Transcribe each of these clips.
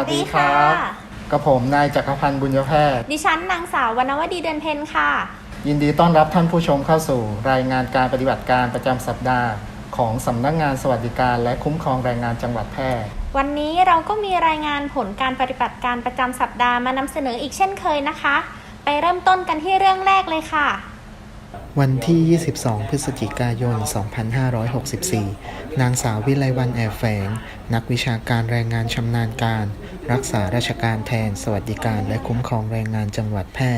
วัสดีครับกับผมนายจักรพันธ์บุญยแพทย์ ดิฉันนางสาววรรณวดีเดือนเพ็ญค่ะ ยินดีต้อนรับท่านผู้ชมเข้าสู่รายงานการปฏิบัติการประจำสัปดาห์ ของสำนักงานสวัสดิการและคุ้มครองแรงงานจังหวัดแพร่วันนี้เราก็มีรายงานผลการปฏิบัติการประจำสัปดาห์มานำเสนออีกเช่นเคยนะคะ ไปเริ่มต้นกันที่เรื่องแรกเลยค่ะ วันที่ 22 พฤศจิกายน 2564 นางสาววิไลวันแอบแฝง นักวิชาการแรงงานชำนาญการ รักษาราชการแทน สวัสดิการและคุ้มครองแรงงานจังหวัดแพร่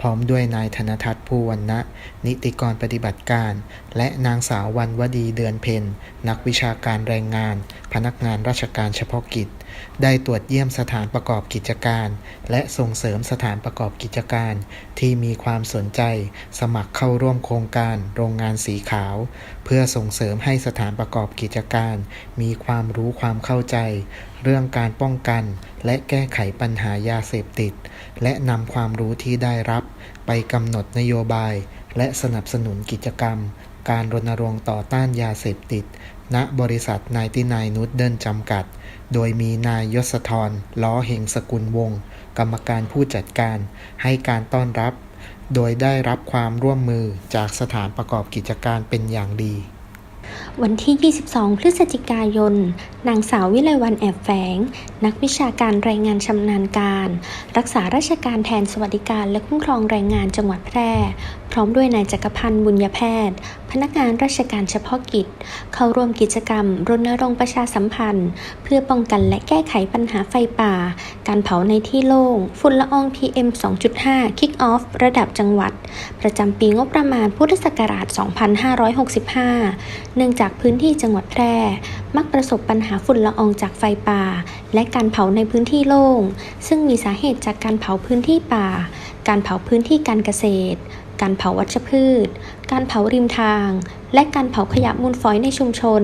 พร้อมด้วยนายธนทัศน์ภูวรรณะ นิติกรปฏิบัติการ และนางสาววันวดีเดือนเพ็ญ นักวิชาการแรงงาน พนักงานราชการเฉพาะกิจ ได้ตรวจเยี่ยมสถานประกอบกิจการ และส่งเสริมสถานประกอบกิจการ ที่มีความสนใจ สมัครเข้าร่วมโครงการโรงงานสีขาว เพื่อส่งเสริมให้สถานประกอบกิจการ มีความรู้ความเข้าใจ เรื่องการป้องกันและแก้ไขปัญหายาเสพติด และนำความรู้ที่ได้รับ ไปกำหนดนโยบาย และสนับสนุนกิจกรรม การรณรงค์ต่อต้านยาเสพติด ณบริษัทนายตินายนุชเดินจำกัด โดยมีนายยศธรล้อเหงสกุลวงศ์กรรมการผู้จัดการ ให้การต้อนรับ โดยได้รับความร่วมมือจากสถานประกอบกิจการเป็นอย่างดีวันที่ 22 พฤศจิกายน นางสาววิไลวันแอบแฝง นักวิชาการแรงงานชำนาญการ รักษาราชการแทนสวัสดิการและคุ้มครองแรงงานจังหวัดแพร่ พร้อมด้วยนายจักรพันธ์บุญยแพทย์ พนักงานราชการเฉพาะกิจ เข้าร่วมกิจกรรม รณรงค์ประชาสัมพันธ์ เพื่อป้องกันและแก้ไขปัญหาไฟป่า การเผาในที่โล่ง ฝุ่นละออง PM 2.5 Kick Off ระดับจังหวัด ประจำปีงบประมาณพุทธศักราช 2565 เนื่องจากพื้นที่จังหวัดแพร่ มักประสบปัญหาฝุ่นละอองจากไฟป่า และการเผาในพื้นที่โล่ง ซึ่งมีสาเหตุจากการเผาพื้นที่ป่า การเผาพื้นที่การเกษตร การเผาวัชพืช การเผาริมทาง และการเผาขยะมูลฝอยในชุมชน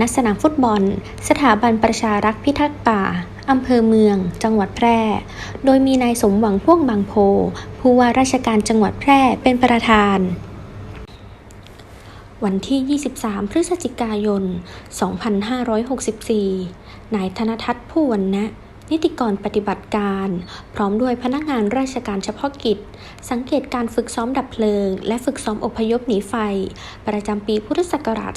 ณ สนามฟุตบอล สถาบันประชารักษ์พิทักษ์ป่าอำเภอเมือง จังหวัดแพร่ โดยมีนายสมหวังพ่วงบางโพ ผู้ว่าราชการจังหวัดแพร่เป็นประธาน วันที่ 23 พฤศจิกายน 2564 นายธนทัศน์ผู้วรรณะ นิติกรปฏิบัติการ พร้อมด้วยพนักงานราชการเฉพาะกิจ สังเกตการฝึกซ้อมดับเพลิง และฝึกซ้อมอพยพหนีไฟ ประจำปีพุทธศักราช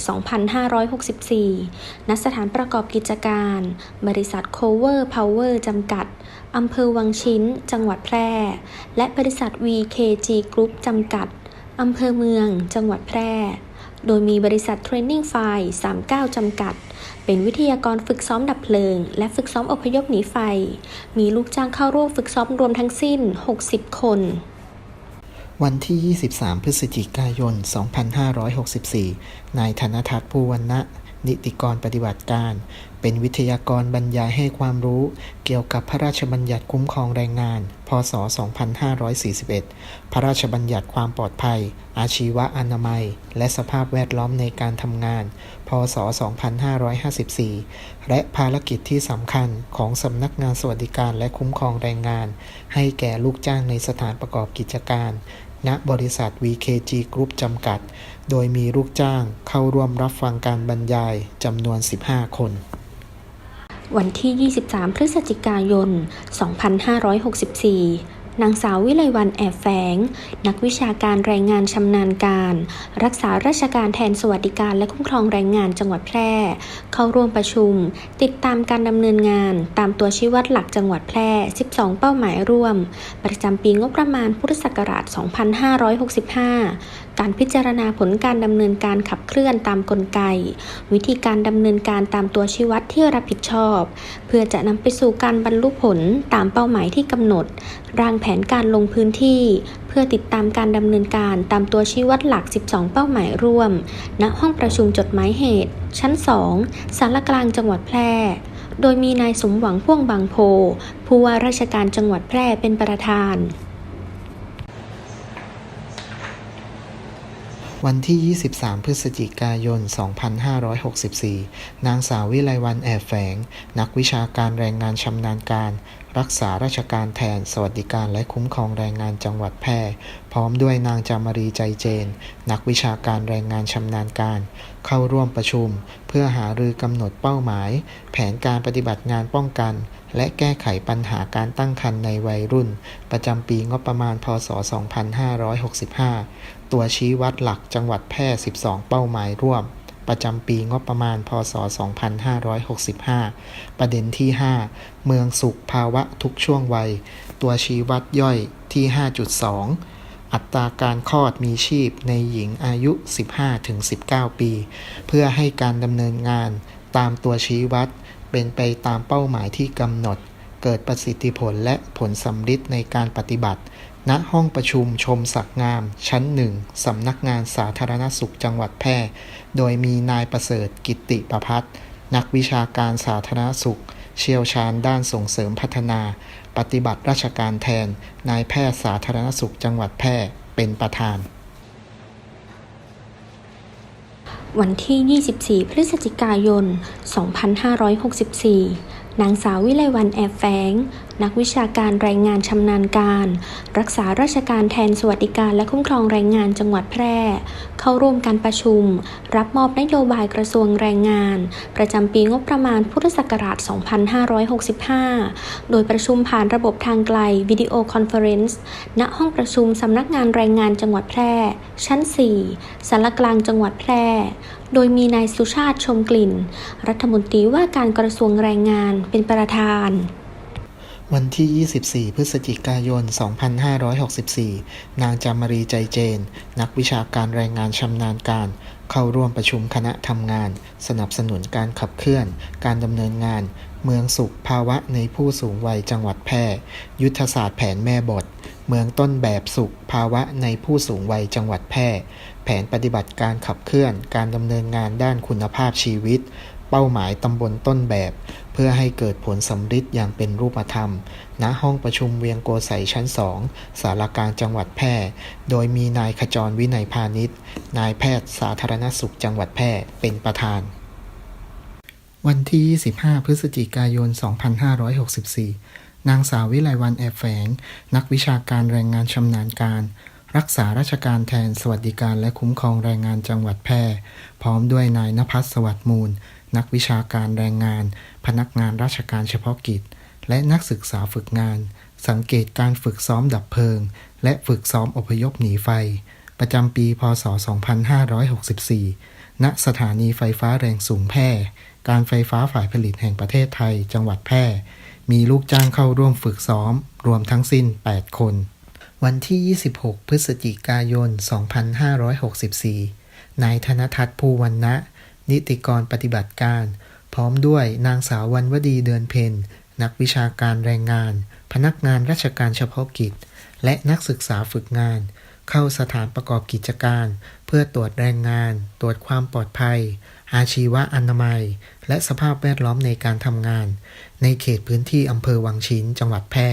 2564 ณ สถานประกอบกิจการ บริษัท Cover Power จำกัด อำเภอวังชิ้น จังหวัดแพร่ และบริษัท VKG Group จำกัด อำเภอเมือง จังหวัดแพร่ โดยมีบริษัทเทรนนิ่งไฟ39 จำกัด เป็นวิทยากรฝึกซ้อมดับเพลิง และฝึกซ้อมอพยพหนีไฟ มีลูกจ้างเข้าร่วมฝึกซ้อมรวมทั้งสิ้น 60 คน วันที่ 23 พฤศจิกายน 2564 นายธนทัศน์ภูวรรณะนิติกรปฏิบัติการ เป็นวิทยากรบรรยายให้ความรู้เกี่ยวกับพระราชบัญญัติคุ้มครองแรงงาน พศ 2541 พระราชบัญญัติความปลอดภัย อาชีวะอนามัย และสภาพแวดล้อมในการทำงาน พศ 2554 และภารกิจที่สำคัญของสำนักงานสวัสดิการและคุ้มครองแรงงาน ให้แก่ลูกจ้างในสถานประกอบกิจการณบริษัท VKG Group จำกัด โดยมีลูกจ้างเข้าร่วมรับฟังการบรรยายจำนวน 15 คน วันที่ 23 พฤศจิกายน 2564นางสาววิไลวันแอบแฝง นักวิชาการแรงงานชำนาญการ รักษาราชการแทนสวัสดิการและคุ้มครองแรงงานจังหวัดแพร่ เข้าร่วมประชุม ติดตามการดำเนินงาน ตามตัวชี้วัดหลักจังหวัดแพร่ 12 เป้าหมายร่วม ประจำปีงบประมาณพุทธศักราช 2565 การพิจารณาผลการดำเนินการขับเคลื่อนตามกลไก วิธีการดำเนินการตามตัวชี้วัดที่รับผิดชอบ เพื่อจะนำไปสู่การบรรลุผลตามเป้าหมายที่กำหนด ร่างแผนการลงพื้นที่ เพื่อติดตามการดำเนินการตามตัวชี้วัดหลัก 12 เป้าหมายร่วม ณ ห้องประชุมจดหมายเหตุ ชั้น 2สารกลางจังหวัดแพร่โดยมีนายสมหวังพ่วงบางโพ ผู้ว่าราชการจังหวัดแพร่เป็นประธาน วันที่ 23 พฤศจิกายน 2564 นางสาววิไลวันแอบแฝง นักวิชาการแรงงานชำนาญการ รักษาราชการแทน สวัสดิการและคุ้มครองแรงงานจังหวัดแพร่ พร้อมด้วยนางจามรีใจเจน นักวิชาการแรงงานชำนาญการ เข้าร่วมประชุม เพื่อหารือกำหนดเป้าหมาย แผนการปฏิบัติงานป้องกัน และแก้ไขปัญหาการตั้งครรภ์ในวัยรุ่น ประจำปีงบประมาณ พศ 2565 ตัวชี้วัดหลักจังหวัดแพร่ 12 เป้าหมายร่วม ประจำปีงบประมาณ พศ 2565 ประเด็นที่ 5 เมืองสุขภาวะทุกช่วงวัย ตัวชี้วัดย่อยที่ 5.2 อัตราการคลอดมีชีพในหญิงอายุ 15-19 ปี เพื่อให้การดำเนินงานตามตัวชี้วัดเป็นไปตามเป้าหมายที่กำหนด เกิดประสิทธิผลและผลสำฤทธิ์ในการปฏิบัติ ณห้องประชุมชมศักดิ์งาม ชั้นหนึ่งสำนักงานสาธารณสุขจังหวัดแพร่ โดยมีนายประเสริฐกิติประพัฒน์นักวิชาการสาธารณสุข เชี่ยวชาญด้านส่งเสริมพัฒนา ปฏิบัติราชการแทน นายแพทย์สาธารณสุขจังหวัดแพร่เป็นประธาน วันที่ 24 พฤศจิกายน 2564นางสาววิไลวันแอบแฝง นักวิชาการแรงงานชำนาญการ รักษาราชการแทนสวัสดิการและคุ้มครองแรงงานจังหวัดแพร่ เข้าร่วมการประชุม รับมอบนโยบายกระทรวงแรงงาน ประจำปีงบประมาณพุทธศักราช 2565 โดยประชุมผ่านระบบทางไกลวิดีโอคอนเฟอเรนซ์ณห้องประชุมสำนักงานแรงงานจังหวัดแพร่ ชั้น 4สารกลางจังหวัดแพร่ โดยมีนายสุชาติชมกลิ่น รัฐมนตรีว่าการกระทรวงแรงงานเป็นประธาน วันที่ 24 พฤศจิกายน 2564 นางจามรีใจเจน นักวิชาการแรงงานชำนาญการ เข้าร่วมประชุมคณะทำงาน สนับสนุนการขับเคลื่อน การดำเนินงาน เมืองสุขภาวะในผู้สูงวัยจังหวัดแพร่ ยุทธศาสตร์แผนแม่บท เมืองต้นแบบสุขภาวะในผู้สูงวัยจังหวัดแพร่ แผนปฏิบัติการขับเคลื่อน การดำเนินงานด้านคุณภาพชีวิต เป้าหมายตำบลต้นแบบ เพื่อให้เกิดผลสำฤทธิ์อย่างเป็นรูปธรรม ณ ห้องประชุมเวียงโกสัยชั้น2สารกลางจังหวัดแพร่ โดยมีนายขจรวินัยพาณิชย์ นายแพทย์สาธารณสุขจังหวัดแพร่เป็นประธาน วันที่25พฤศจิกายน 2564 นางสาววิไลวันแอบแฝง นักวิชาการแรงงานชำนาญการรักษาราชการแทนสวัสดิการและคุ้มครองแรงงานจังหวัดแพร่ พร้อมด้วยนายนภัสสวัสดิ์มูล นักวิชาการแรงงาน พนักงานราชการเฉพาะกิจ และนักศึกษาฝึกงาน สังเกตการฝึกซ้อมดับเพลิง และฝึกซ้อมอพยพหนีไฟ ประจำปีพศ 2564 ณ สถานีไฟฟ้าแรงสูงแพร่ การไฟฟ้าฝ่ายผลิตแห่งประเทศไทย จังหวัดแพร่ มีลูกจ้างเข้าร่วมฝึกซ้อม รวมทั้งสิ้น 8 คน วันที่ 26 พฤศจิกายน 2564 นายธนทัศน์ภูวรรณะ นิติกรปฏิบัติการ พร้อมด้วยนางสาววันวดีเดือนเพ็ญนักวิชาการแรงงาน พนักงานราชการเฉพาะกิจ และนักศึกษาฝึกงาน เข้าสถานประกอบกิจการ เพื่อตรวจแรงงาน ตรวจความปลอดภัย อาชีวะอนามัย และสภาพแวดล้อมในการทำงาน ในเขตพื้นที่อำเภอวังชิ้น จังหวัดแพร่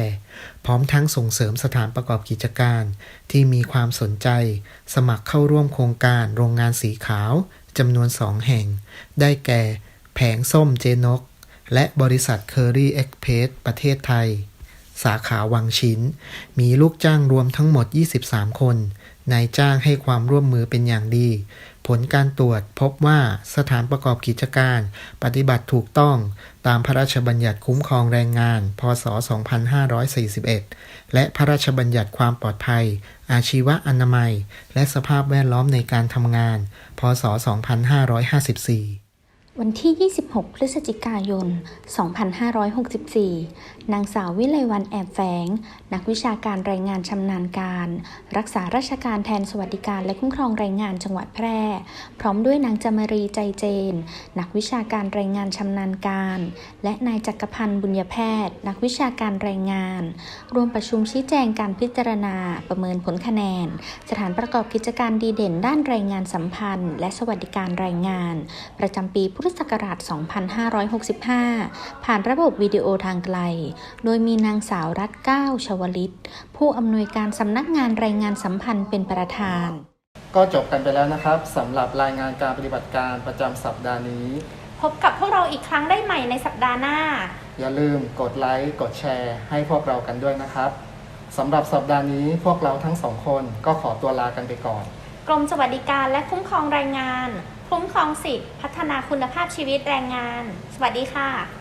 พร้อมทั้งส่งเสริมสถานประกอบกิจการ ที่มีความสนใจ สมัครเข้าร่วมโครงการโรงงานสีขาว จำนวนสองแห่ง ได้แก่ แผงส้มเจนก และบริษัทเคอรี่เอ็กเพสประเทศไทย สาขาวังชิ้น มีลูกจ้างรวมทั้งหมด 23 คน นายจ้างให้ความร่วมมือเป็นอย่างดี ผลการตรวจพบว่าสถานประกอบกิจการ ปฏิบัติถูกต้องตามพระราชบัญญัติคุ้มครองแรงงาน พศ 2541 และพระราชบัญญัติความปลอดภัย อาชีวะอนามัย และสภาพแวดล้อมในการทำงาน พศ 2554 วันที่ 26 พฤศจิกายน 2564 นางสาววิไลวันแอบแฝง นักวิชาการแรงงานชำนาญการ รักษาราชการแทนสวัสดิการและคุ้มครองแรงงานจังหวัดแพร่ พร้อมด้วยนางจามรีใจเจน นักวิชาการแรงงานชำนาญการ และนายจักรพันธ์บุญญแพทย์ นักวิชาการแรงงานร่วมประชุมชี้แจงการพิจารณา ประเมินผลคะแนน สถานประกอบกิจการดีเด่นด้านแรงงานสัมพันธ์ และสวัสดิการแรงงาน ประจำปีพุทธศักราช 2565 ผ่านระบบวิดีโอทางไกล โดยมีนางสาวรัตน์ก้าวชวลิต ผู้อำนวยการสำนักงานแรงงานสัมพันธ์เป็นประธาน ก็จบกันไปแล้วนะครับสำหรับรายงานการปฏิบัติการประจำสัปดาห์นี้ พบกับพวกเราอีกครั้งได้ใหม่ในสัปดาห์หน้า อย่าลืมกดไลค์กดแชร์ ให้พวกเรากันด้วยนะครับสำหรับสัปดาห์นี้พวกเราทั้งสองคนก็ขอตัวลากันไปก่อน กรมสวัสดิการและคุ้มครองแรงงาน คุ้มครองสิทธิพัฒนาคุณภาพชีวิตแรงงาน สวัสดีค่ะ